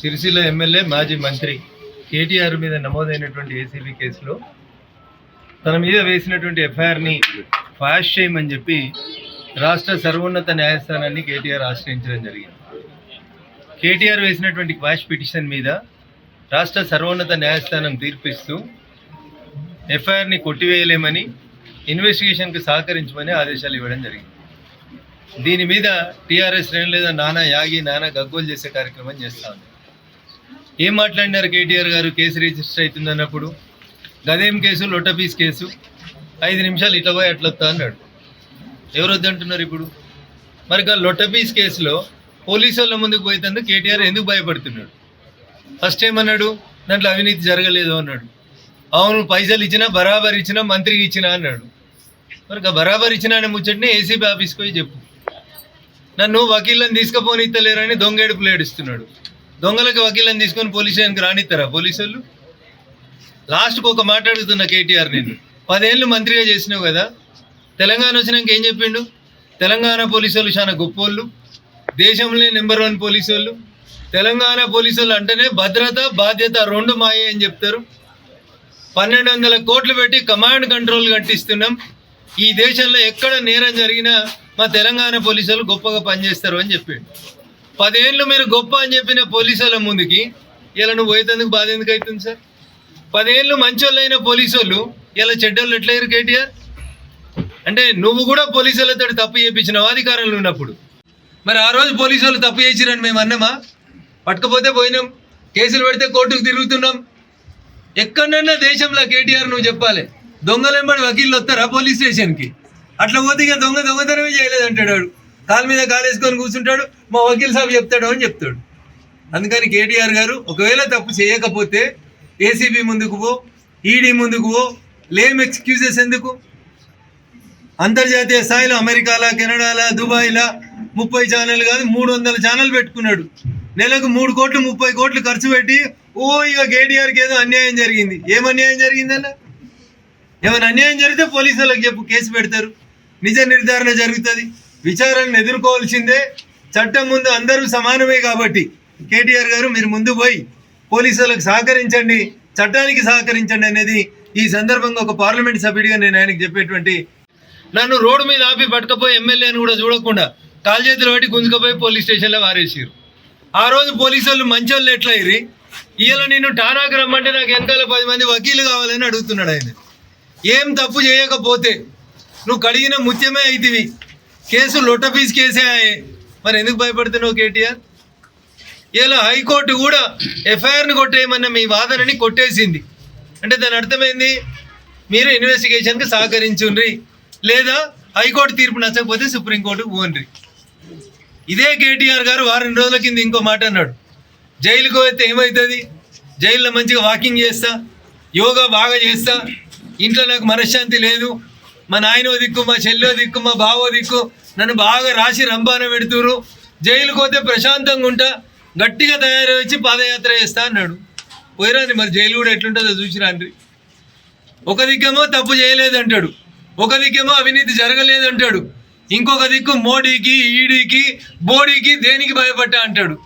Sircilla MLA మాజీ మంత్రి కేటీఆర్ మీద నమోదైనటువంటి ఏసీబీ కేసులో తన మీద వేసినటువంటి ఎఫ్ఐఆర్ని ఫాస్ట్ చేయమని చెప్పి రాష్ట్ర సర్వోన్నత న్యాయస్థానాన్ని కేటీఆర్ ఆశ్రయించడం జరిగింది. కేటీఆర్ వేసినటువంటి క్వాష్ పిటిషన్ మీద రాష్ట్ర సర్వోన్నత న్యాయస్థానం తీర్పిస్తూ ఎఫ్ఐఆర్ని కొట్టివేయలేమని ఇన్వెస్టిగేషన్కి సహకరించమని ఆదేశాలు ఇవ్వడం జరిగింది. దీని మీద టీఆర్ఎస్ శ్రేణులు లేదా నానా యాగి నానా గగ్గోలు చేసే కార్యక్రమం చేస్తా ఉంది. ఏం మాట్లాడినారు కేటీఆర్ గారు? కేసు రిజిస్టర్ అవుతుంది అన్నప్పుడు? గదేం కేసు? లొట్టపీస్ కేసు? ఐదు నిమిషాలు ఇట్లా పోయి అట్లా వస్తా అన్నాడు. ఎవరు వద్దంటున్నారు ఇప్పుడు? మరి ఆ లొట్టపీస్ కేసులో పోలీసు వాళ్ళ ముందుకు పోయేందుకు కేటీఆర్ ఎందుకు భయపడుతున్నాడు? ఫస్ట్ ఏమన్నాడు? దాంట్లో అవినీతి జరగలేదు అన్నాడు. అవును పైసలు ఇచ్చినా బరాబర్ ఇచ్చినా మంత్రికి ఇచ్చినా అన్నాడు. మరి గా బరాబర్ ఇచ్చినా అనే ముచ్చటిని ఏసీబీ ఆఫీస్కి పోయి చెప్పు. నన్ను వకీళ్ళని తీసుకుపోని ఇస్తలేరని దొంగేడుపులు ఏడుస్తున్నాడు. దొంగలకు వకీలను తీసుకొని పోలీస్ స్టేషన్కి రానిస్తారా పోలీసు వాళ్ళు లాస్ట్కి ఒక మాట అడుగుతున్నా కేటీఆర్ నేను. పదేళ్ళు మంత్రిగా చేసినావు కదా తెలంగాణ వచ్చినాక ఏం చెప్పిండు? తెలంగాణ పోలీసు వాళ్ళు చాలా గొప్పోళ్ళు దేశంలో నెంబర్ వన్ పోలీసు వాళ్ళు తెలంగాణ పోలీసు వాళ్ళు అంటేనే భద్రత బాధ్యత రెండు మాయే అని చెప్తారు. పన్నెండు వందల కోట్లు పెట్టి కమాండ్ కంట్రోల్ కట్టిస్తున్నాం. ఈ దేశంలో ఎక్కడ నేరం జరిగినా మా తెలంగాణ పోలీసులు గొప్పగా పనిచేస్తారు అని చెప్పిండు. పదేళ్ళు మీరు గొప్ప అని చెప్పిన పోలీసు వాళ్ళ ముందుకి ఇలా నువ్వు పోయేందుకు బాధ ఎందుకు అవుతుంది సార్? పదేళ్ళు మంచోళ్ళైన పోలీసులు ఇలా చెడ్డోళ్ళు ఎట్లయ్యారు కేటీఆర్? అంటే నువ్వు కూడా పోలీసులతో తప్పు చేయించినావు అధికారంలో ఉన్నప్పుడు. మరి ఆ రోజు పోలీసు వాళ్ళు తప్పు చేసిరని మేము అన్నామా? పట్టుకపోతే పోయినాం కేసులు పెడితే కోర్టుకు తిరుగుతున్నాం. ఎక్కడన్నా దేశంలో కేటీఆర్ నువ్వు చెప్పాలి దొంగలెంబడి వకీళ్ళు వస్తారా పోలీస్ స్టేషన్కి? అట్లా పోతే ఇక దొంగ దొంగతనమే చేయలేదు అంటాడు వాడు. కాలు మీద కాలేసుకొని కూర్చుంటాడు మా వకీల్ సాబ్ చెప్తాడు అని చెప్తాడు. అందుకని కేటీఆర్ గారు ఒకవేళ తప్పు చేయకపోతే ఏసీబీ ముందుకు పో ఈడీ ముందుకు పో లేమ్ ఎక్స్క్యూజెస్ ఎందుకు? అంతర్జాతీయ స్థాయిలో అమెరికాలా కెనడాలా దుబాయ్లా ముప్పై ఛానల్ కాదు మూడు వందల ఛానల్ పెట్టుకున్నాడు. నెలకు మూడు కోట్లు ముప్పై కోట్లు ఖర్చు పెట్టి ఓ ఇక కేటీఆర్కి ఏదో అన్యాయం జరిగింది. ఏం అన్యాయం జరిగిందన్న? ఏమైనా అన్యాయం జరిగితే పోలీసులకు చెప్పు కేసు పెడతారు. నిజ నిర్ధారణ జరుగుతుంది. విచారణను ఎదుర్కోవాల్సిందే. చట్టం ముందు అందరూ సమానమే కాబట్టి. కేటీఆర్ గారు మీరు ముందు పోయి పోలీసులకు సహకరించండి చట్టానికి సహకరించండి అనేది ఈ సందర్భంగా ఒక పార్లమెంట్ సభ్యుడిగా నేను ఆయనకి చెప్పేటువంటి నన్ను రోడ్డు మీద ఆపి పట్టుకపోయి ఎమ్మెల్యేని కూడా చూడకుండా కాలు చేతులు పట్టి గుంజుకపోయి పోలీస్ స్టేషన్లో వారేసారు ఆ రోజు పోలీసు వాళ్ళు మంచోళ్ళు ఎట్లా అయ్యి ఇవాళ నేను టానాకి రమ్మంటే నాకు వెనకాల పది మంది వకీలు కావాలని అడుగుతున్నాడు ఆయన. ఏం తప్పు చేయకపోతే నువ్వు కడిగిన ముత్యమే అయితివి. కేసు లోటఫీస్ కేసే ఆయే. మరి ఎందుకు భయపడుతున్నావు కేటీఆర్? ఇలా హైకోర్టు కూడా ఎఫ్ఐఆర్ని కొట్టేయమన్న మీ వాదనని కొట్టేసింది. అంటే దాని అర్థమైంది? మీరు ఇన్వెస్టిగేషన్కి సహకరించుండ్రి. లేదా హైకోర్టు తీర్పు నచ్చకపోతే సుప్రీంకోర్టుకు పోండ్రి. ఇదే కేటీఆర్ గారు వారం రోజుల కింద ఇంకో మాట అన్నాడు. జైలుకు పోతే ఏమవుతుంది జైల్లో మంచిగా వాకింగ్ చేస్తా యోగా బాగా చేస్తా ఇంట్లో నాకు మనశ్శాంతి లేదు మా నాయనో దిక్కు మా చెల్లో దిక్కు మా బావో దిక్కు నన్ను బాగా రాసి రంబాన పెడుతురు జైలుకు పోతే ప్రశాంతంగా ఉంటా గట్టిగా తయారు వచ్చి పాదయాత్ర చేస్తా అన్నాడు. పోయిరాని మరి జైలు కూడా ఎట్లుంటుందో చూసిరాండి ఒక దిక్కేమో తప్పు చేయలేదంటాడు. ఒక దిక్కేమో అవినీతి జరగలేదంటాడు. ఇంకొక దిక్కు మోడీకి ఈడీకి బోడీకి దేనికి భయపడ్డా అంటాడు.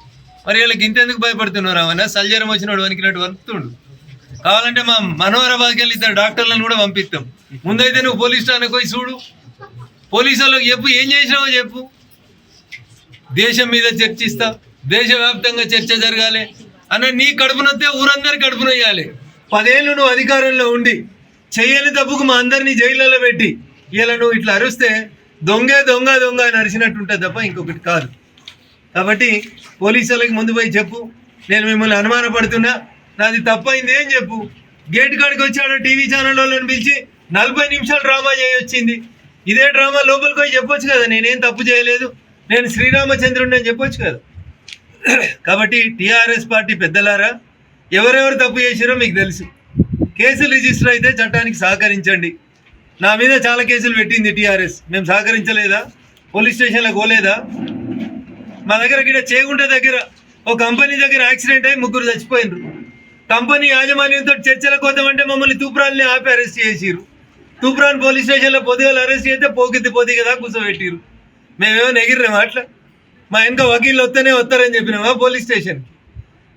మరి వీళ్ళకి ఇంతెందుకు భయపడుతున్నారు అవన్న సల్జరం వచ్చినాడు వనికినట్టు వణుకుతుండు. కావాలంటే మా మనోహరాబాద్కి వెళ్ళి ఇద్దరు డాక్టర్లను కూడా పంపిస్తాం. ముందైతే నువ్వు పోలీస్ స్టేషన్కి పోయి చూడు. పోలీసు వాళ్ళకి చెప్పు ఏం చేసినావో చెప్పు. దేశం మీద చర్చిస్తా దేశవ్యాప్తంగా చర్చ జరగాలి. అన్న నీ కడుపునొత్తే ఊరందరి కడుపునొయ్యాలి పదేళ్ళు నువ్వు అధికారంలో ఉండి చెయ్యని తప్పుకు మా అందరినీ జైళ్ళలో పెట్టి ఇలా నువ్వు ఇట్లా అరుస్తే దొంగే దొంగ దొంగ అని అరిచినట్టు ఉంటుంది తప్ప ఇంకొకటి కాదు. కాబట్టి పోలీసులకి ముందు పోయి చెప్పు. నేను మిమ్మల్ని అనుమానపడుతున్నా. నాది తప్పైంది ఏం చెప్పు? గేట్ కాడికి వచ్చాడు టీవీ ఛానల్ వాళ్ళని పిలిచి నలభై నిమిషాలు డ్రామా చేయొచ్చింది. ఇదే డ్రామా లోపలికి పోయి చెప్పొచ్చు కదా నేనేం తప్పు చేయలేదు. నేను శ్రీరామచంద్రుడిని అని చెప్పొచ్చు కదా. కాబట్టి టీఆర్ఎస్ పార్టీ పెద్దలారా ఎవరెవరు తప్పు చేసిరో మీకు తెలుసు. కేసులు రిజిస్టర్ అయితే చట్టానికి సహకరించండి. నా మీద చాలా కేసులు పెట్టింది టీఆర్ఎస్. మేము సహకరించలేదా? పోలీస్ స్టేషన్లో పోలేదా? మా దగ్గర ఇక్కడ చేగుంట దగ్గర ఒక కంపెనీ దగ్గర యాక్సిడెంట్ అయ్యి ముగ్గురు చచ్చిపోయినారు. కంపెనీ యాజమాన్యంతో చర్చలకు వద్దామంటే మమ్మల్ని తూప్రాన్ని ఆపి అరెస్ట్ చేసిరు తూప్రాన్ పోలీస్ స్టేషన్లో పొద్దుగాల అరెస్ట్ చేస్తే పోకిద్ది పోతి కదా కూర్చోబెట్టిరు మేమేమో ఎగిరినామా అట్లా? మా వెనక వకీళ్ళు వస్తేనే వస్తారని చెప్పినామా పోలీస్ స్టేషన్కి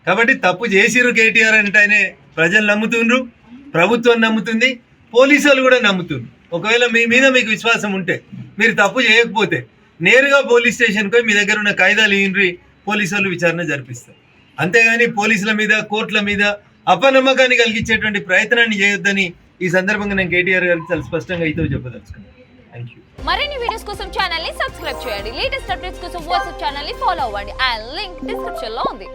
కాబట్టి తప్పు చేసిర్రు కేటీఆర్ అంటేనే ప్రజలు నమ్ముతుండ్రు ప్రభుత్వం నమ్ముతుంది పోలీసులు వాళ్ళు కూడా నమ్ముతుండ్రు. ఒకవేళ మీ మీద మీకు విశ్వాసం ఉంటే మీరు తప్పు చేయకపోతే నేరుగా పోలీస్ స్టేషన్కి మీ దగ్గర ఉన్న కాయిదాలు ఇన్రి పోలీసు వాళ్ళు విచారణ జరిపిస్తారు. అంతేగాని పోలీసుల మీద కోర్టుల మీద అపనమ్మకాన్ని కలిగించేటువంటి ప్రయత్నాన్ని చేయొద్దని ఈ సందర్భంగా నేను కేటీఆర్ గారికి చాలా స్పష్టంగా అయితే చెప్పదలుచుకున్నాను. థ్యాంక్ యూ మరిన్ని వీడియోస్ కోసం ఛానల్ని సబ్స్క్రైబ్ చేయండి. లేటెస్ట్ అప్డేట్స్ కోసం వాట్సాప్ ఛానల్ని ఫాలో అవ్వండి. అండ్ లింక్ డిస్క్రిప్షన్లో ఉంది.